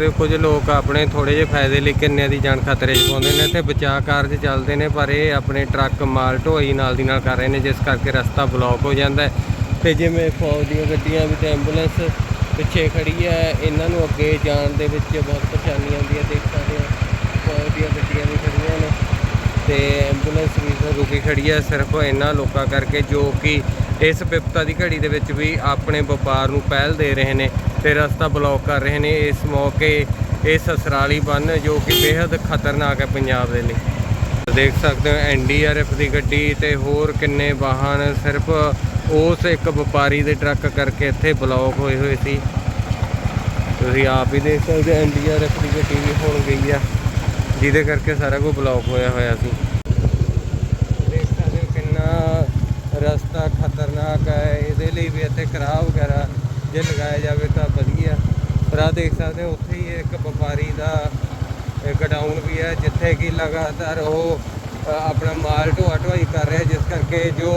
ਤੇ ਕੁਝ ਲੋਕ ਆਪਣੇ ਥੋੜੇ ਜਿਹੇ ਫਾਇਦੇ ਲਈ ਕਿੰਨਿਆਂ ਦੀ ਜਾਨ ਖਤਰੇ 'ਚ ਪਾਉਂਦੇ ਨੇ ਤੇ ਬਚਾਅ ਕਾਰਜ ਚੱਲਦੇ ਨੇ, ਪਰ ਇਹ ਆਪਣੇ ਟਰੱਕ ਮਾਲ ਢੋਈ ਨਾਲ ਦੀ ਨਾਲ ਕਰ ਰਹੇ ਨੇ, ਜਿਸ ਕਰਕੇ ਰਸਤਾ ਬਲੌਕ ਹੋ ਜਾਂਦਾ ਹੈ। ਤੇ ਜਿਵੇਂ ਫੌਜ ਦੀਆਂ ਗੱਡੀਆਂ ਵੀ ਤੇ ਐਂਬੂਲੈਂਸ ਪਿੱਛੇ ਖੜੀ ਹੈ, ਇਹਨਾਂ ਨੂੰ ਅੱਗੇ ਜਾਣ ਦੇ ਵਿੱਚ ਬਹੁਤ ਪਰੇਸ਼ਾਨੀ ਆਉਂਦੀ ਹੈ ਦੇਖ ਸਕਦੇ ਹੋ। ਫੌਜ ਦੀਆਂ ਗੱਡੀਆਂ ਵੀ ਖੜੀਆਂ ਨੇ ਤੇ ਐਂਬੂਲੈਂਸ ਵੀ ਰੁਕੀ ਖੜੀ ਹੈ, ਸਿਰਫ ਇਹਨਾਂ ਲੋਕਾਂ ਕਰਕੇ ਜੋ ਕਿ ਇਸ ਵਿਪਤਾ ਦੀ ਘੜੀ ਦੇ ਵਿੱਚ ਵੀ ਆਪਣੇ ਵਪਾਰ ਨੂੰ ਪਹਿਲ ਦੇ ਰਹੇ ਨੇ। ਤੇ ਰਸਤਾ ਬਲੌਕ ਕਰ ਰਹੇ ਨੇ ਇਸ ਮੌਕੇ ਇਹ ਸਸਰਾਲੀ ਬੰਨ ਜੋ ਕਿ ਬੇहद ਖਤਰਨਾਕ ਹੈ ਪੰਜਾਬ ਦੇ ਲਈ। ਦੇਖ ਸਕਦੇ ਹੋ ਐਨਡੀਆਰਐਫ ਦੀ ਗੱਡੀ ਤੇ ਹੋਰ ਕਿੰਨੇ ਵਾਹਨ ਸਿਰਫ ਉਸ ਇੱਕ ਵਪਾਰੀ ਦੇ ਟਰੱਕ ਕਰਕੇ ਇੱਥੇ ਬਲੌਕ ਹੋਏ ਹੋਏ ਸੀ। ਤੁਸੀਂ ਆਪ ਹੀ ਦੇਖ ਸਕਦੇ ਐਨਡੀਆਰਐਫ ਦੀ ਗੱਡੀ ਵੀ ਹੁਣ ਗਈ ਆ, ਜਿਹਦੇ ਕਰਕੇ ਸਾਰਾ ਕੁਝ ਬਲੌਕ ਹੋਇਆ ਹੋਇਆ ਸੀ। ਦੇਖ ਸਕਦੇ ਹੋ ਕਿੰਨਾ ਰਸਤਾ ਖਤਰਨਾਕ ਹੈ, ਇਹਦੇ ਲਈ ਵੀ ਇੱਥੇ ਕਰਾਹ ਵਗੈਰਾ ਜੇ ਲਗਾਇਆ ਜਾਵੇ ਤਾਂ ਪਰ ਆ ਦੇਖ ਸਕਦੇ ਹੋ। ਉੱਥੇ ਹੀ ਇੱਕ ਵਪਾਰੀ ਦਾ ਗਡਾਊਨ ਵੀ ਹੈ, ਜਿੱਥੇ ਕਿ ਲਗਾਤਾਰ ਉਹ ਆਪਣਾ ਮਾਲ ਢੋਆ ਢੋਆਈ ਕਰ ਰਿਹਾ ਜਿਸ ਕਰਕੇ ਜੋ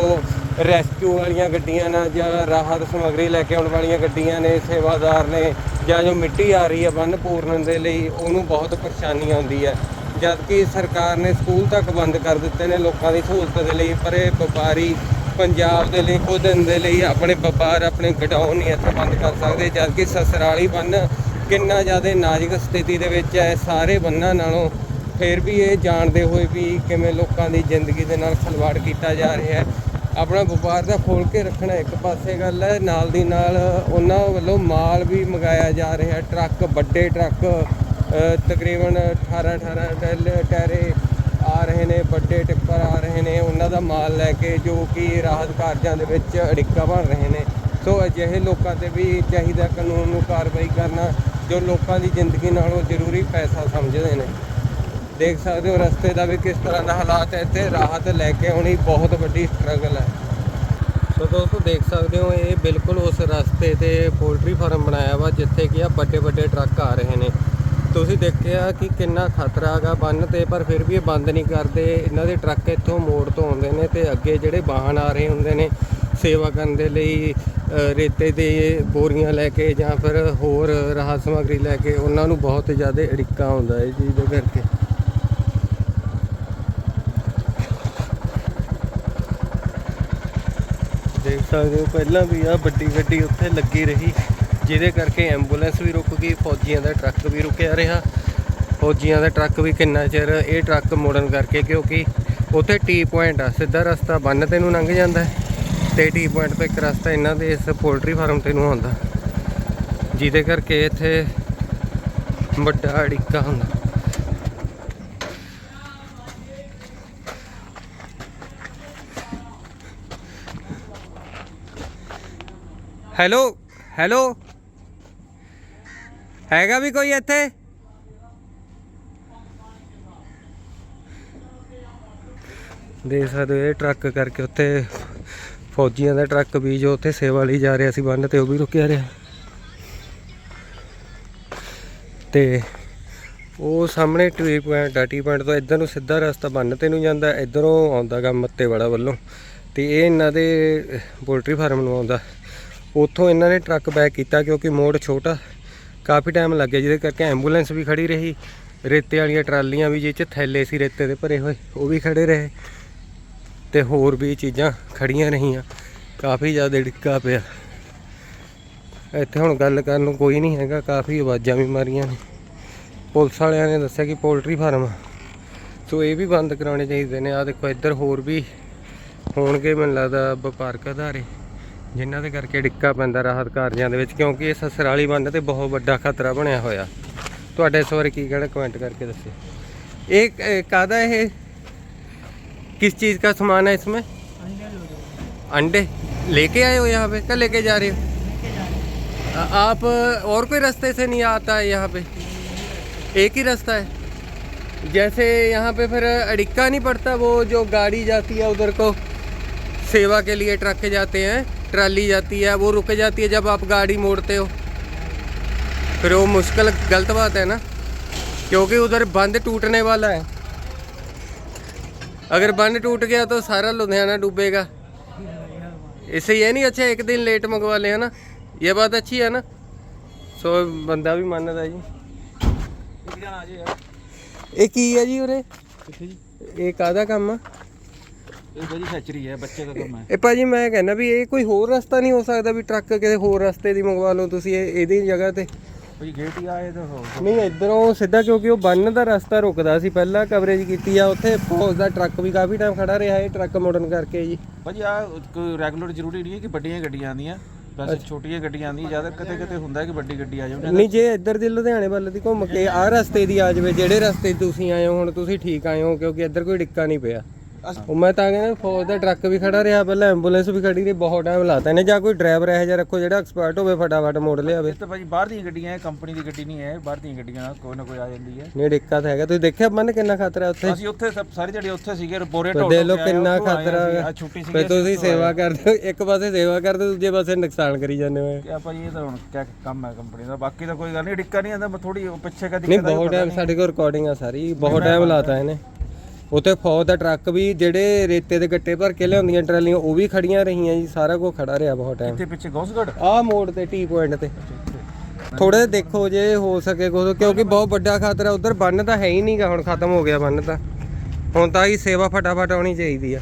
ਰੈਸਕਿਊ ਵਾਲੀਆਂ ਗੱਡੀਆਂ ਨੇ ਜਾਂ ਰਾਹਤ ਸਮੱਗਰੀ ਲੈ ਕੇ ਆਉਣ ਵਾਲੀਆਂ ਗੱਡੀਆਂ ਨੇ, ਸੇਵਾਦਾਰ ਨੇ ਜਾਂ ਜੋ ਮਿੱਟੀ ਆ ਰਹੀ ਹੈ ਬੰਨ ਪੂਰਨ ਦੇ ਲਈ, ਉਹਨੂੰ ਬਹੁਤ ਪਰੇਸ਼ਾਨੀ ਆਉਂਦੀ ਹੈ। ਜਦਕਿ ਸਰਕਾਰ ਨੇ ਸਕੂਲ ਤੱਕ ਬੰਦ ਕਰ ਦਿੱਤੇ ਨੇ ਲੋਕਾਂ ਦੀ ਸਹੂਲਤ ਦੇ ਲਈ, ਪਰ ਇਹ ਵਪਾਰੀ ਪੰਜਾਬ ਦੇ ਲਈ, ਖੁਦ ਦੇ ਲਈ ਆਪਣੇ ਵਪਾਰ, ਆਪਣੇ ਗਡਾਊਨ ਨਹੀਂ ਇੱਥੇ ਬੰਦ ਕਰ ਸਕਦੇ ਜਦ ਕਿ ਸਸਰਾਲੀ ਬੰਨ ਕਿੰਨਾ ਜ਼ਿਆਦਾ ਨਾਜ਼ੁਕ ਸਥਿਤੀ ਦੇ ਵਿੱਚ ਹੈ, ਸਾਰੇ ਬੰਨਾਂ ਨਾਲੋਂ। ਫਿਰ ਵੀ ਇਹ ਜਾਣਦੇ ਹੋਏ ਵੀ ਕਿਵੇਂ ਲੋਕਾਂ ਦੀ ਜ਼ਿੰਦਗੀ ਦੇ ਨਾਲ ਖਿਲਵਾੜ ਕੀਤਾ ਜਾ ਰਿਹਾ ਹੈ। ਆਪਣਾ ਵਪਾਰ ਦਾ ਖੋਲ ਕੇ ਰੱਖਣਾ ਇੱਕ ਪਾਸੇ ਗੱਲ ਹੈ, ਨਾਲ ਦੀ ਨਾਲ ਉਹਨਾਂ ਵੱਲੋਂ ਮਾਲ ਵੀ ਮੰਗਾਇਆ ਜਾ ਰਿਹਾ ਟਰੱਕ, ਵੱਡੇ ਟਰੱਕ ਤਕਰੀਬਨ 18 18 ਟੈਲ- ਟੈਰੇ ਆ ਰਹੇ ਨੇ, ਵੱਡੇ ਟਿੱਪਰ ਆ ਰਹੇ ਨੇ, ਉਹਨਾਂ ਦਾ ਮਾਲ ਲੈ ਕੇ ਜੋ ਕਿ ਰਾਹਤ ਕਾਰਜਾਂ ਦੇ ਵਿੱਚ ਅੜਿੱਕਾ ਬਣ ਰਹੇ ਨੇ। ਸੋ ਅਜਿਹੇ ਲੋਕਾਂ ਤੇ ਵੀ ਚਾਹੀਦਾ ਕਾਨੂੰਨ ਨੂੰ ਕਾਰਵਾਈ ਕਰਨਾ, ਜੋ ਲੋਕਾਂ ਦੀ ਜ਼ਿੰਦਗੀ ਨਾਲੋਂ ਜ਼ਰੂਰੀ ਪੈਸਾ ਸਮਝਦੇ ਨੇ। ਦੇਖ ਸਕਦੇ ਹੋ ਰਸਤੇ ਦਾ ਵੀ ਕਿਸ ਤਰ੍ਹਾਂ ਦਾ ਹਾਲਾਤ ਹੈ, ਇੱਥੇ ਰਾਹਤ ਲੈ ਕੇ ਆਉਣੀ ਬਹੁਤ ਵੱਡੀ ਸਟਰਗਲ ਹੈ। ਸੋ ਦੋਸਤੋ, ਦੇਖ ਸਕਦੇ ਹੋ, ਇਹ ਬਿਲਕੁਲ ਉਸ ਰਸਤੇ ਤੇ ਪੋਲਟਰੀ ਫਾਰਮ ਬਣਾਇਆ ਵਾ, ਜਿੱਥੇ ਕਿ ਆ ਵੱਡੇ ਵੱਡੇ ਟਰੱਕ ਆ ਰਹੇ ਨੇ। ਤੁਸੀਂ ਦੇਖਿਆ ਕਿ ਕਿੰਨਾ ਖਤਰਾ ਹੈਗਾ ਬੰਨ ਤੇ, ਪਰ ਫਿਰ ਵੀ ਇਹ ਬੰਦ ਨਹੀਂ ਕਰਦੇ। ਇਹਨਾਂ ਦੇ ਟਰੱਕ ਇੱਥੋਂ ਮੋੜ ਤੋਂ ਆਉਂਦੇ ਨੇ ਤੇ ਅੱਗੇ ਜਿਹੜੇ ਵਾਹਨ ਆ ਰਹੇ ਹੁੰਦੇ ਨੇ, ਸੇਵਾ ਕਰਨ ਦੇ ਲਈ ਰੇਤੇ ਦੇ ਬੋਰੀਆਂ ਲੈ ਕੇ ਜਾਂ ਫਿਰ ਹੋਰ ਰਾਹਤ ਸਮੱਗਰੀ ਲੈ ਕੇ, ਉਹਨਾਂ ਨੂੰ ਬਹੁਤ ਜ਼ਿਆਦਾ ਅੜਿੱਕਾ ਹੁੰਦਾ ਹੈ ਜੀ ਦੇ ਕਰਕੇ। ਦੇਖ ਸਕਦੇ ਹੋ, ਪਹਿਲਾਂ ਵੀ ਆ ਵੱਡੀ ਗੱਡੀ ਉੱਥੇ ਲੱਗੀ ਰਹੀ। ਜਿਹਦੇ ਕਰਕੇ ਐਂਬੂਲੈਂਸ ਵੀ ਰੁਕ ਗਈ, ਫੌਜੀਆਂ ਦਾ ਟਰੱਕ ਵੀ ਰੁਕਿਆ ਰਿਹਾ। ਫੌਜੀਆਂ ਦਾ ਟਰੱਕ ਵੀ ਕਿੰਨਾ ਚਿਰ ਇਹ ਟਰੱਕ ਮੋੜਨ ਕਰਕੇ, ਕਿਉਂਕਿ ਉੱਥੇ ਟੀ ਪੁਆਇੰਟ ਆ, ਸਿੱਧਾ ਰਸਤਾ ਬੰਨ ਤੇ ਨੂੰ ਲੰਘ ਜਾਂਦਾ ਹੈ ਤੇ ਟੀ ਪੁਆਇੰਟ ਤੋਂ ਇੱਕ ਰਸਤਾ ਇਹਨਾਂ ਦੇ ਇਸ ਪੋਲਟਰੀ ਫਾਰਮ ਤੇ ਨੂੰ ਆਉਂਦਾ। ਜਿਹਦੇ ਕਰਕੇ ਇੱਥੇ ਵੱਡਾ ਅੜਿੱਕਾ ਹੁੰਦਾ। ਹੈਲੋ ਹੈਲੋ ਹੈਗਾ ਵੀ ਕੋਈ ਇੱਥੇ? ਦੇਖ ਸਕਦੇ ਹੋ ਇਹ ਟਰੱਕ ਕਰਕੇ ਉੱਥੇ ਫੌਜੀਆਂ ਦਾ ਟਰੱਕ ਵੀ ਜੋ ਉੱਥੇ ਸੇਵਾ ਲਈ ਜਾ ਰਿਹਾ ਸੀ, ਬੰਨ ਤੇ ਉਹ ਵੀ ਰੁਕਿਆ ਰਿਹਾ। ਤੇ ਉਹ ਸਾਹਮਣੇ ਟੀ ਪੁਆਇੰਟ ਆ ਪੁਆਇੰਟ ਤੋਂ ਇੱਧਰ ਨੂੰ ਸਿੱਧਾ ਰਸਤਾ ਬੰਨ ਤੇ ਨੂੰ ਜਾਂਦਾ, ਇੱਧਰੋਂ ਆਉਂਦਾ ਗਾ ਮੱਤੇ ਵਾਲਾ ਵੱਲੋਂ। ਤੇ ਇਹ ਇਹਨਾਂ ਦੇ ਪੋਲਟਰੀ ਫਾਰਮ ਨੂੰ ਆਉਂਦਾ। ਉੱਥੋਂ ਇਹਨਾਂ ਨੇ ਟਰੱਕ ਬੈਕ ਕੀਤਾ ਕਿਉਂਕਿ ਮੋੜ ਛੋਟਾ। ਕਾਫੀ ਟਾਈਮ ਲੱਗ ਗਿਆ ਜਿਹਦੇ ਕਰਕੇ ਐਂਬੂਲੈਂਸ ਵੀ ਖੜੀ ਰਹੀ, ਰੇਤੇ ਵਾਲੀਆਂ ਟਰਾਲੀਆਂ ਵੀ ਜਿਹ 'ਚ ਥੈਲੇ ਸੀ ਰੇਤੇ ਦੇ ਭਰੇ ਹੋਏ, ਉਹ ਵੀ ਖੜੇ ਰਹੇ ਤੇ ਹੋਰ ਵੀ ਚੀਜ਼ਾਂ ਖੜੀਆਂ ਰਹੀਆਂ, ਕਾਫੀ ਜ਼ਿਆਦਾ ਡਿੱਕਾ ਪਿਆ। ਇੱਥੇ ਹੁਣ ਗੱਲ ਕਰਨ ਨੂੰ ਕੋਈ ਨਹੀਂ ਹੈਗਾ, ਕਾਫੀ ਆਵਾਜ਼ਾਂ ਵੀ ਮਾਰੀਆਂ ਨੇ। ਪੁਲਿਸ ਵਾਲਿਆਂ ਨੇ ਦੱਸਿਆ ਕਿ ਪੋਲਟਰੀ ਫਾਰਮ ਆ। ਸੋ ਇਹ ਵੀ ਬੰਦ ਕਰਾਉਣੇ ਚਾਹੀਦੇ ਨੇ। ਆ ਦੇਖੋ, ਇੱਧਰ ਹੋਰ ਵੀ ਹੋਣਗੇ ਮੈਨੂੰ ਲੱਗਦਾ ਵਪਾਰਕ ਅਦਾਰੇ। ਜਿਨ੍ਹਾਂ ਦੇ ਕਰਕੇ ਡਿੱਕਾ ਪੈਂਦਾ ਰਾਹਤ ਕਾਰਜਾਂ ਦੇ ਵਿੱਚ ਕਿਉਂਕਿ ਇਹ ਸਸਰਾਲੀ ਬੰਨ ਤੇ ਬਹੁਤ ਵੱਡਾ ਖਤਰਾ ਬਣਿਆ ਹੋਇਆ ਤੁਹਾਡੇ ਇਸ ਬਾਰੇ ਕੀ ਕਹਿਣਾ ਕਮੈਂਟ ਕਰਕੇ ਦੱਸਿਓ ਇਹ ਕ- ਕਾਹਦਾ ਇਹ किस चीज़ का सामान है इसमें अंडे लेके आए हो यहाँ पे क्या लेके जा रहे हो आ- आप और कोई रास्ते से नहीं आता है यहाँ पे एक ही रास्ता है जैसे यहाँ पे फिर अड़िक्का नहीं पड़ता वो जो गाड़ी जाती है उधर को सेवा के लिए ट्रक जाते हैं ट्राली जाती है वो रुक जाती है जब आप गाड़ी मोड़ते हो फिर वो मुश्किल गलत बात है ना क्योंकि उधर बंद टूटने वाला है अगर बंद टूट गया तो सारा लुधियाना डूबेगा इससे ये नहीं अच्छा एक दिन लेट मंगवा ले है ना ये बात अच्छी है ना सो बंदा भी मानता जी ਇੱਕ ਜਣਾ ਆ ਜੇ ਯਾਰ ਇਹ ਕੀ ਹੈ ਜੀ ਉਰੇ ਕਿੱਥੇ ਜੀ ਇਹ ਕਾਹਦਾ ਕੰਮ ਆ ਇਹ ਬਾਜੀ ਫੈਕਟਰੀ ਹੈ ਬੱਚੇ ਦਾ ਕੰਮ ਹੈ। ਇਹ ਭਾਜੀ ਮੈਂ ਕਹਿੰਦਾ ਵੀ ਇਹ ਕੋਈ ਹੋਰ ਰਸਤਾ ਨਹੀਂ ਹੋ ਸਕਦਾ ਵੀ ਟਰੱਕ ਕਿਸੇ ਹੋਰ ਰਸਤੇ ਦੀ ਮੰਗਵਾ ਲਓ ਤੁਸੀਂ ਇਹ ਇਹਦੀ ਜਗ੍ਹਾ ਤੇ। ਭਾਜੀ ਗੇਟ ਹੀ ਆਏ ਤਾਂ ਹੋ ਨਹੀਂ ਇਧਰੋਂ ਸਿੱਧਾ ਕਿਉਂਕਿ ਉਹ ਬੰਨ ਦਾ ਰਸਤਾ ਰੁਕਦਾ ਸੀ ਪਹਿਲਾਂ ਕਵਰੇਜ ਕੀਤੀ ਆ ਉੱਥੇ ਫੌਜ ਦਾ ਟਰੱਕ ਵੀ ਕਾਫੀ ਟਾਈਮ ਖੜਾ ਰਿਹਾ ਇਹ ਟਰੱਕ ਮੋੜਨ ਕਰਕੇ ਜੀ। ਭਾਜੀ ਆ ਕੋਈ ਰੈਗੂਲਰ ਜ਼ਰੂਰੀ ਨਹੀਂ ਹੈ ਕਿ ਵੱਡੀਆਂ ਗੱਡੀਆਂ ਆਉਂਦੀਆਂ। ਵੈਸੇ ਛੋਟੀਆਂ ਗੱਡੀਆਂ ਆਉਂਦੀਆਂ ਜ਼ਿਆਦਾ ਕਿਤੇ ਕਿਤੇ ਹੁੰਦਾ ਕਿ ਵੱਡੀ ਗੱਡੀ ਆ ਜਾਵੇ। ਨਹੀਂ ਜੇ ਇੱਧਰ ਦੀ ਲੁਧਿਆਣੇ ਵੱਲ ਦੀ ਘੁੰਮ ਕੇ ਆਹ ਰਸਤੇ ਦੀ ਆ ਜਾਵੇ ਜਿਹੜੇ ਰਸਤੇ ਤੁਸੀਂ ਆਏ ਹੋ ਹੁਣ ਤੁਸੀਂ ਠੀਕ ਆਏ ਹੋ ਕਿਉਂਕਿ ਇੱਧਰ ਕੋਈ ਡਿੱਕਾ ਨਹੀਂ ਪਿਆ। ਉਹ ਮੈਂ ਤਾਂ ਕਹਿੰਦਾ ਫੌਜ ਦਾ ਟਰੱਕ ਵੀ ਖੜਾ ਰਿਹਾ ਪਹਿਲਾਂ ਐਂਬੂਲੈਂਸ ਵੀ ਖੜੀ ਰਹੀ ਬਹੁਤ ਟਾਈਮ ਲਾਤਾ ਇਹਨੇ ਜਾਂ ਕੋਈ ਡਰਾਈਵਰ ਇਹੋ ਜਿਹਾ ਰੱਖੋ ਜਿਹੜਾ ਐਕਸਪਰਟ ਹੋਵੇ ਫਟਾਫਟ ਮੋੜ ਲਿਆਵੇ। ਇਹ ਤਾਂ ਭਾਜੀ ਬਾਹਰ ਦੀਆਂ ਗੱਡੀਆਂ ਹੈ ਕੰਪਨੀ ਦੀ ਗੱਡੀ ਨਹੀਂ ਹੈ ਬਾਹਰ ਦੀਆਂ ਗੱਡੀਆਂ ਕੋਈ ਨਾ ਕੋਈ ਆ ਜਾਂਦੀ ਹੈ। ਨਹੀਂ ਡਿੱਕਾ ਤਾਂ ਹੈਗਾ। ਤੁਸੀਂ ਦੇਖਿਆ ਬੰਨ ਕਿੰਨਾ ਖਤਰਾ ਉੱਥੇ? ਅਸੀਂ ਉੱਥੇ ਸਭ ਸਾਰੀ ਜਿਹੜੀ ਉੱਥੇ ਸੀਗੇ ਬੋਰੇ ਢੋਲ ਦੇਖ ਲਓ ਕਿੰਨਾ ਖਤਰਾ ਹੈਗਾ। ਛੁੱਟੀ ਸੀਗੀ ਤੁਸੀਂ ਸੇਵਾ ਕਰਦੇ ਹੋ ਇੱਕ ਪਾਸੇ ਸੇਵਾ ਕਰਦੇ ਹੋ, ਦੂਜੇ ਪਾਸੇ ਨੁਕਸਾਨ ਕਰੀ ਜਾਂਦੇ ਹੋ। ਕਿਆ ਭਾਜੀ ਇਹ ਤਾਂ ਹੁਣ ਕਿਆ ਕੰਮ ਹੈ ਕੰਪਨੀ ਦਾ ਬਾਕੀ ਤਾਂ ਕੋਈ ਗੱਲ ਨਹੀਂ ਡਿੱਕਾ ਨਹੀਂ ਆਂਦਾ ਮੈਂ ਥੋੜੀ ਪਿੱਛੇ ਕਾ ਨਹੀਂ ਦਿੱਕਤ ਆਈ ਬਹੁਤ ਟਾਈਮ ਸਾਡੇ ਕੋਲ ਰਿਕਾਰਡਿੰਗ ਆ ਸਾਰੀ ਬਹੁਤ ਟਾਈਮ ਲਾਤਾ ਇਹਨੇ। ਉੱਥੇ ਫੌਜ ਦਾ ਟਰੱਕ ਵੀ ਜਿਹੜੇ ਰੇਤੇ ਦੇ ਗੱਟੇ ਭਰ ਕੇ ਲਿਆਉਂਦੀਆਂ ਟਰਾਲੀਆਂ ਉਹ ਵੀ ਖੜੀਆਂ ਰਹੀਆਂ ਜੀ ਸਾਰਾ ਕੁਝ ਖੜਾ ਰਿਹਾ ਬਹੁਤ ਟਾਈਮ ਇੱਥੇ ਪਿੱਛੇ ਗੌਸਗੜ ਆਹ ਮੋੜ ਤੇ ਟੀ ਪੁਆਇੰਟ ਤੇ ਥੋੜੇ ਦੇਖੋ ਜੇ ਹੋ ਸਕੇ ਕੁਛ ਕਿਉਂਕਿ ਬਹੁਤ ਵੱਡਾ ਖਤਰਾ ਉਧਰ ਬੰਨ ਤਾਂ ਹੈ ਹੀ ਨਹੀਂਗਾ ਹੁਣ ਖਤਮ ਹੋ ਗਿਆ ਬੰਨ ਤਾਂ ਹੁਣ ਤਾਂ ਹੀ ਸੇਵਾ ਫਟਾਫਟ ਆਉਣੀ ਚਾਹੀਦੀ ਆ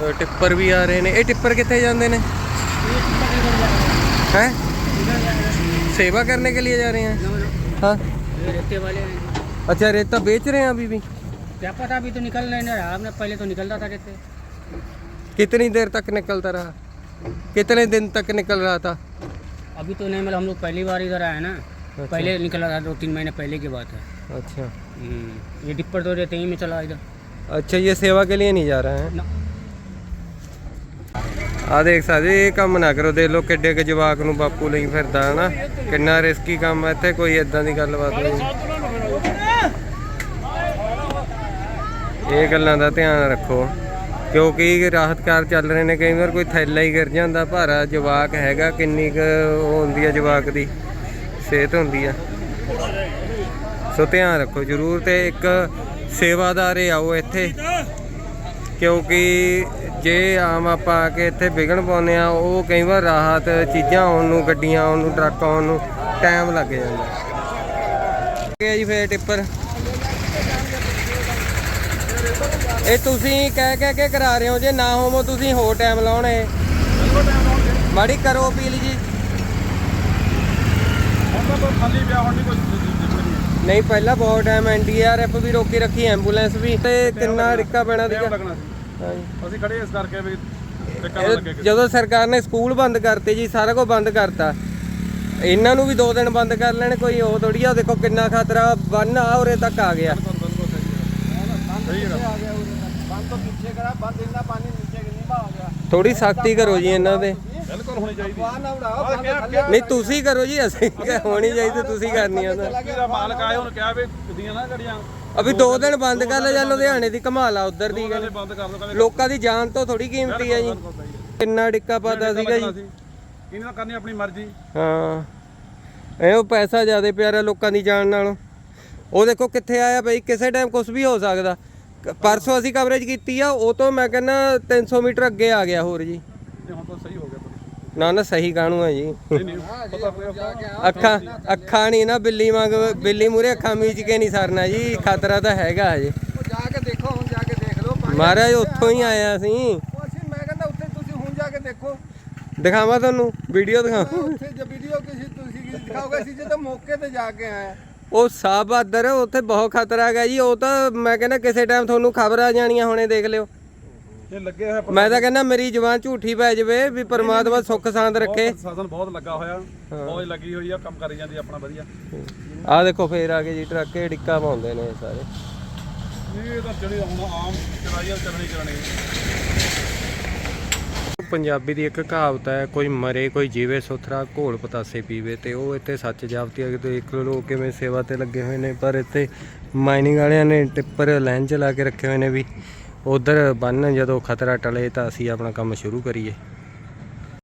ਅ, ਟਿੱਪਰ ਵੀ ਆ ਰਹੇ ਨੇ ਇਹ ਟਿੱਪਰ ਕਿੱਥੇ ਜਾਂਦੇ ਨੇ ਹੈ सेवा करने के लिए जा रहे हैं हाँ रेते वाले हैं। अच्छा रेता बेच रहे हैं अभी भी क्या पता अभी तो निकल नहीं रहा हमने पहले तो निकलता था रेते कितनी देर तक निकलता रहा कितने दिन तक निकल रहा था अभी तो नहीं मतलब हम लोग पहली बार इधर आए ना पहले निकला था दो तीन महीने पहले की बात है अच्छा हम्म, ये डिप्पर तो रेते ही में चला इधर अच्छा ये सेवा के लिए नहीं जा रहे हैं ना ਆ ਦੇਖ ਸਕਦੇ ਇਹ ਕੰਮ ਨਾ ਕਰੋ ਦੇਖ ਲੋ ਕਿੱਡੇ ਕੁ ਜਵਾਕ ਨੂੰ ਬਾਪੂ ਲਈ ਫਿਰਦਾ ਹਨਾ ਕਿੰਨਾ ਰਿਸਕੀ ਕੰਮ ਹੈ ਇੱਥੇ ਕੋਈ ਇਦਾਂ ਦੀ ਗੱਲਬਾਤ ਨਹੀਂ ਇਹ ਗੱਲਾਂ ਦਾ ਧਿਆਨ ਰੱਖੋ। ਕਿਉਂਕਿ ਰਾਹਤ ਕਾਰ ਚੱਲ ਰਹੇ ਨੇ, ਕਈ ਵਾਰ ਕੋਈ ਥੈਲਾ ਹੀ ਗਿਰ ਜਾਂਦਾ ਭਾਰਾ ਜਵਾਕ ਹੈਗਾ, ਕਿੰਨੀ ਕੁ ਉਹ ਹੁੰਦੀ ਆ ਜਵਾਕ ਦੀ, ਸਿਹਤ ਹੁੰਦੀ ਆ। ਸੋ ਧਿਆਨ ਰੱਖੋ ਜਰੂਰ ਤੇ ਇੱਕ ਸੇਵਾਦਾਰੇ ਆਓ ਇੱਥੇ। ਕਿਉਂਕਿ ਜੇ ਆਮ ਆਪਾਂ ਆ ਕੇ ਇੱਥੇ ਵਿਗਣ ਪਾਉਂਦੇ ਆ, ਉਹ ਕਈ ਵਾਰ ਰਾਹਤ ਚੀਜ਼ਾਂ ਆਉਣ ਨੂੰ, ਗੱਡੀਆਂ ਆਉਣ ਨੂੰ, ਟਰੱਕ ਆਉਣ ਨੂੰ, ਟਾਈਮ ਲੱਗ ਜਾਂਦਾ। ਹੈ ਜੀ ਫੇਰ ਟਿੱਪਰ। ਇਹ ਤੁਸੀਂ ਕਹਿ ਕਹਿ ਕੇ ਕਰਾ ਰਹੇ ਹੋ, ਜੇ ਨਾ ਹੋਵੋ ਤੁਸੀਂ ਹੋਰ ਟਾਈਮ ਲਾਉਣੇ। ਮਾੜੀ ਕਰੋ ਅਪੀਲ ਜੀ। ਖਾਲੀ ਪਿਆ ਹੁਣ ਨਹੀਂ ਕੋਈ ਨਹੀਂ ਪਹਿਲਾਂ ਬਹੁਤ ਟਾਈਮ ਐਨਡੀਆਰਐਫ ਵੀ ਰੋਕੀ ਰੱਖੀ ਐਂਬੂਲੈਂਸ ਵੀ, ਤੇ ਕਿੰਨਾ ਰਿੱਕਾ ਪੈਣਾ ਸੀਗਾ। ਅਸੀਂ ਖੜੇ ਇਸ ਕਰਕੇ ਵੀ ਜਦੋਂ ਸਰਕਾਰ ਨੇ ਸਕੂਲ ਬੰਦ ਕਰਤੇ ਜੀ, ਸਾਰਾ ਕੁਝ ਬੰਦ ਕਰਤਾ। ਇਹਨਾਂ ਨੂੰ ਵੀ ਦੋ ਦਿਨ ਬੰਦ ਕਰ ਲੈਣ, ਕੋਈ ਉਹ ਥੋੜੀ ਆ, ਦੇਖੋ ਕਿੰਨਾ ਖਤਰਾ ਬੰਨ ਆ, ਉਰੇ ਤੱਕ ਆ ਗਿਆ। ਬੰਦ ਤੋਂ ਪਿੱਛੇ ਕਰਾ ਬੰਦ ਇੰਨਾ ਪਾਣੀ ਨੀਚੇ ਕਿੰਨੀ ਬਾ ਹੋ ਗਿਆ। ਥੋੜੀ ਸਖਤੀ ਕਰੋ ਜੀ ਇਹਨਾਂ ਦੇ। ਬਿਲਕੁਲ ਹੋਣੀ ਚਾਹੀਦੀ। ਬਾਹਰ ਨਾ ਨਹੀਂ ਤੁਸੀਂ ਕਰੋ ਜੀ ਅਸੀਂ ਹੋਣੀ ਚਾਹੀਦੀ ਤੁਸੀਂ ਕਰਨੀ ਆ ਤਾਂ। ਦਾ ਮਾਲਕ ਆਏ ਉਹਨੂੰ ਕਿਹਾ ਵੀ ਗੱਡੀਆਂ ਨਾ ਗੱਡੀਆਂ ਅਭੀ 2 ਦਿਨ ਬੰਦ ਕਰ ਲੈ ਜਾਂ ਲੁਧਿਆਣੇ ਦੀ ਕਮਾਲ ਆ ਉਧਰ ਦੀ ਲੋਕਾਂ ਦੀ ਜਾਨ ਤੋਂ ਥੋੜੀ ਕੀਮਤੀ ਆ ਜੀ। ਕਿੰਨਾ ਡਿੱਕਾ ਪਤਾ ਸੀਗਾ ਜੀ। ਇਹਨੇ ਤਾਂ ਕਰਨੀ ਆਪਣੀ ਮਰਜ਼ੀ। ਹਾਂ। ਇਹ ਉਹ ਪੈਸਾ ਜ਼ਿਆਦਾ ਪਿਆਰਾ ਲੋਕਾਂ ਦੀ ਜਾਨ ਨਾਲੋਂ। ਉਹ ਦੇਖੋ ਕਿੱਥੇ ਆਇਆ ਬਈ ਕਿਸੇ ਟਾਈਮ ਕੁਝ ਵੀ ਹੋ ਸਕਦਾ। ਪਰਸੋਂ ਅਸੀਂ ਕਵਰੇਜ ਕੀਤੀ ਆ ਉਹ ਤੋਂ ਮੈਂ ਕਹਿੰਦਾ 300 ਮੀਟਰ ਅੱਗੇ ਆ ਗਿਆ ਹੋਰ ਜੀ। ਇਹ ਹੁਣ ਤਾਂ ਸਹੀ ਹੋ ਗਿਆ ਤੁਹਾਡੀ। ਨਾ ਨਾ ਸਹੀ ਕਾਹਨੂੰ ਆ ਜੀ? ਨਹੀਂ ਨਹੀਂ ਪਤਾ ਪਿਆ ਅੱਖਾਂ ਅੱਖਾਂ ਨਹੀਂ ਨਾ ਬਿੱਲੀ ਵਾਂਗ ਬਿੱਲੀ ਮੂਰੇ ਅੱਖਾਂ ਮੀਚ ਕੇ ਨਹੀਂ ਸਰਨਾ ਜੀ ਖਤਰਾ ਤਾਂ ਹੈਗਾ ਹਜੇ। ਜਾ ਕੇ ਦੇਖੋ ਹੁਣ ਜਾ ਕੇ ਦੇਖ ਲਓ ਮਹਾਰਾਜ ਉੱਥੋਂ ਹੀ ਆਇਆ ਸੀ ਅਸੀਂ ਮੈਂ ਕਹਿੰਦਾ ਉੱਥੇ ਤੁਸੀਂ ਹੁਣ ਜਾ ਕੇ ਦੇਖੋ। ਦਿਖਾਵਾਂ ਤੁਹਾਨੂੰ ਵੀਡੀਓ ਦਿਖਾਵਾਂ। ਉੱਥੇ ਜੇ ਵੀਡੀਓ ਕਿਸੇ ਤੁਸੀਂ ਕੀ ਦਿਖਾਓਗੇ ਅਸੀਂ ਜਦੋਂ ਮੌਕੇ ਤੇ ਜਾ ਕੇ ਆਏ ਉਹ ਸਾਹ ਬਹਾਦਰ ਉੱਥੇ ਬਹੁਤ ਖਤਰਾ ਹੈਗਾ ਜੀ। ਉਹ ਤਾਂ ਮੈਂ ਕਹਿੰਦਾ ਕਿਸੇ ਟਾਈਮ ਤੁਹਾਨੂੰ ਖਬਰ ਆ ਜਾਣੀਆਂ ਹੁਣੇ ਦੇਖ ਲਿਓ। ਇਹ ਲੱਗੇ ਹੋਇਆ ਮੈਂ ਤਾਂ ਕਹਿੰਦਾ ਮੇਰੀ ਜ਼ੁਬਾਨ ਝੂਠੀ ਪੈ ਜਾਵੇ ਵੀ ਪਰਮਾਤਮਾ ਸੁੱਖ ਸਾਂਦ ਰੱਖੇ। ਸਾਧਨ ਬਹੁਤ ਲੱਗਾ ਹੋਇਆ। ਬਹੁਤ ਲੱਗੀ ਹੋਈ ਆ ਕੰਮ ਕਰੀ ਜਾਂਦੀ ਆਪਣਾ ਵਧੀਆ। ਆਹ ਦੇਖੋ ਫੇਰ ਆ ਗਏ ਜੀ ਟਰੱਕ ਇਹ ਡਿੱਕਾ ਪਾਉਂਦੇ ਨੇ ਸਾਰੇ। ਇਹ ਤਾਂ ਜਿਹੜੀ ਹੁਣ ਆਮ ਚੜਾਈਆਂ ਚੱਲਣੀ ਚੱਲਣੀ ਪੰਜਾਬੀ ਦੀ ਇੱਕ ਕਹਾਵਤ ਹੈ, ਕੋਈ ਮਰੇ, ਕੋਈ ਜੀਵੇ, ਸੁਥਰਾ, ਘੋਲ ਪਤਾਸੇ ਪੀਵੇ। ਤੇ ਉਹ ਇੱਥੇ ਸੱਚ ਜਾਪਤੀ ਹੈ ਦੇਖ ਲਓ ਲੋਕ ਕਿਵੇਂ ਸੇਵਾ ਤੇ ਲੱਗੇ ਹੋਏ ਨੇ, ਪਰ ਇੱਥੇ ਮਾਈਨਿੰਗ ਵਾਲਿਆਂ ਨੇ ਟਿੱਪਰ ਲਾਈਨ ਲਾ ਕੇ ਰੱਖੇ ਹੋਏ ਨੇ ਵੀ, ਉਧਰ ਬੰਨ ਜਦੋਂ ਖਤਰਾ ਟਲੇ ਤਾਂ ਅਸੀਂ ਆਪਣਾ ਕੰਮ ਸ਼ੁਰੂ ਕਰੀਏ।